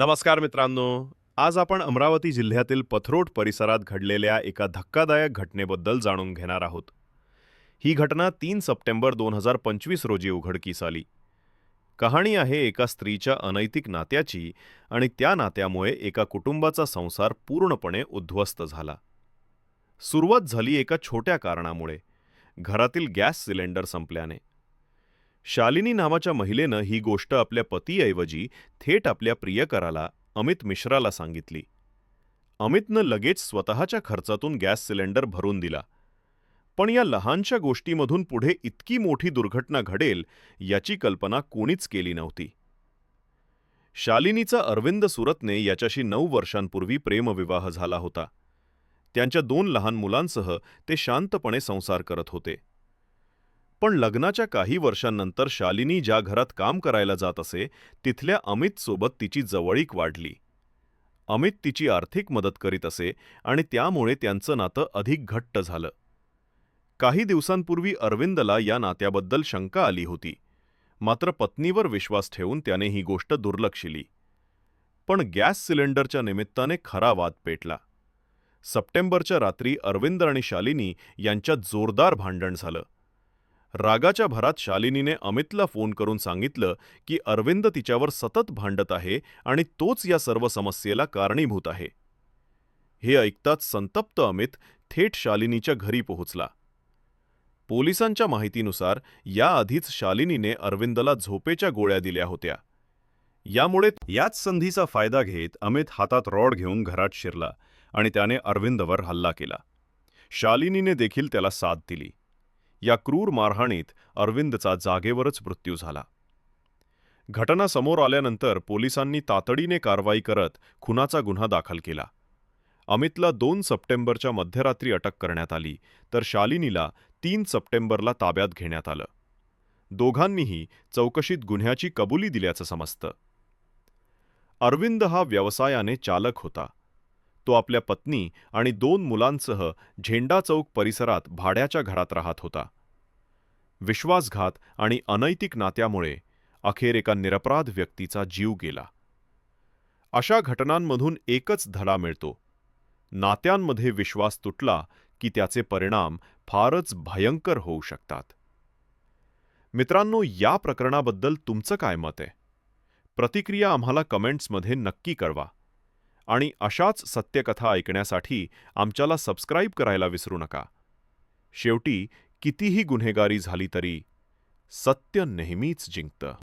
नमस्कार मित्रांनो. आज आपण अमरावती जिल्ह्यातील पथरोट परिसरात घडलेल्या एका धक्कादायक घटनेबद्दल जाणून घेणार आहोत. ही घटना तीन सप्टेंबर दोन हजार पंचवीस रोजी उघडकीस आली. कहाणी आहे एका स्त्रीच्या अनैतिक नात्याची आणि त्या नात्यामुळे एका कुटुंबाचा संसार पूर्णपणे उद्ध्वस्त झाला. सुरुवात झाली एका छोट्या कारणामुळे. घरातील गॅस सिलेंडर संपल्याने. शालिनी नावाच्या महिलेनं ही गोष्ट आपल्या पतीऐवजी थेट आपल्या प्रियकराला अमित मिश्राला सांगितली. अमितनं लगेच स्वतःच्या खर्चातून गॅस सिलेंडर भरून दिला. पण या लहानशा गोष्टीमधून पुढे इतकी मोठी दुर्घटना घडेल याची कल्पना कोणीच केली नव्हती. शालिनीचा अरविंद सुरतने याच्याशी नऊ वर्षांपूर्वी प्रेमविवाह झाला होता. त्यांच्या दोन लहान मुलांसह ते शांतपणे संसार करत होते. पण लग्नाच्या काही वर्षांनंतर शालिनी ज्या घरात काम करायला जात असे तिथल्या अमितसोबत तिची जवळीक वाढली. अमित तिची आर्थिक मदत करीत असे आणि त्यामुळे त्यांचं नातं अधिक घट्ट झालं. काही दिवसांपूर्वी अरविंदला या नात्याबद्दल शंका आली होती. मात्र पत्नीवर विश्वास ठेवून त्याने ही गोष्ट दुर्लक्षिली. पण गॅस सिलेंडरच्या निमित्ताने खरा वाद पेटला. सप्टेंबरच्या रात्री अरविंद आणि शालिनी यांच्यात जोरदार भांडण झालं. रागाच्या भरात शालिनीने अमितला फोन करून सांगितलं की अरविंद तिच्यावर सतत भांडत आहे आणि तोच या सर्व समस्येला कारणीभूत आहे. हे ऐकताच संतप्त अमित थेट शालिनीच्या घरी पोहोचला. पोलिसांच्या माहितीनुसार याआधीच शालिनीने अरविंदला झोपेच्या गोळ्या दिल्या होत्या. यामुळे याच संधीचा फायदा घेत अमित हातात रॉड घेऊन घरात शिरला आणि त्याने अरविंदवर हल्ला केला. शालिनीने देखील त्याला साथ दिली. या क्रूर मारहाणीत अरविंदचा जागेवरच मृत्यू झाला. घटना समोर आल्यानंतर पोलिसांनी तातडीने कारवाई करत खुनाचा गुन्हा दाखल केला. अमितला दोन सप्टेंबरच्या मध्यरात्री अटक करण्यात आली तर शालिनीला तीन सप्टेंबरला ताब्यात घेण्यात आलं. दोघांनीही चौकशीत गुन्ह्याची कबुली दिल्याचं समजतं. अरविंद हा व्यवसायाने चालक होता. तो आपल्या पत्नी आणि दोन मुलांसह झेंडा चौक परिसरात भाड्याच्या घरात राहत होता. विश्वासघात आणि अनैतिक नात्यामुळे अखेर एका निरपराध व्यक्तीचा जीव गेला. अशा घटनांमधून एकच धडा मिळतो. नात्यांमध्ये विश्वास तुटला की त्याचे परिणाम फारच भयंकर होऊ शकतात. मित्रांनो या प्रकरणाबद्दल तुमचं काय मत आहे? प्रतिक्रिया आम्हाला कमेंट्समध्ये नक्की कळवा. आणि अशाच सत्यकथा ऐकण्यासाठी आमच्याला सबस्क्राईब करायला विसरू नका. शेवटी कितीही गुन्हेगारी झाली तरी सत्य नेहमीच जिंकतं.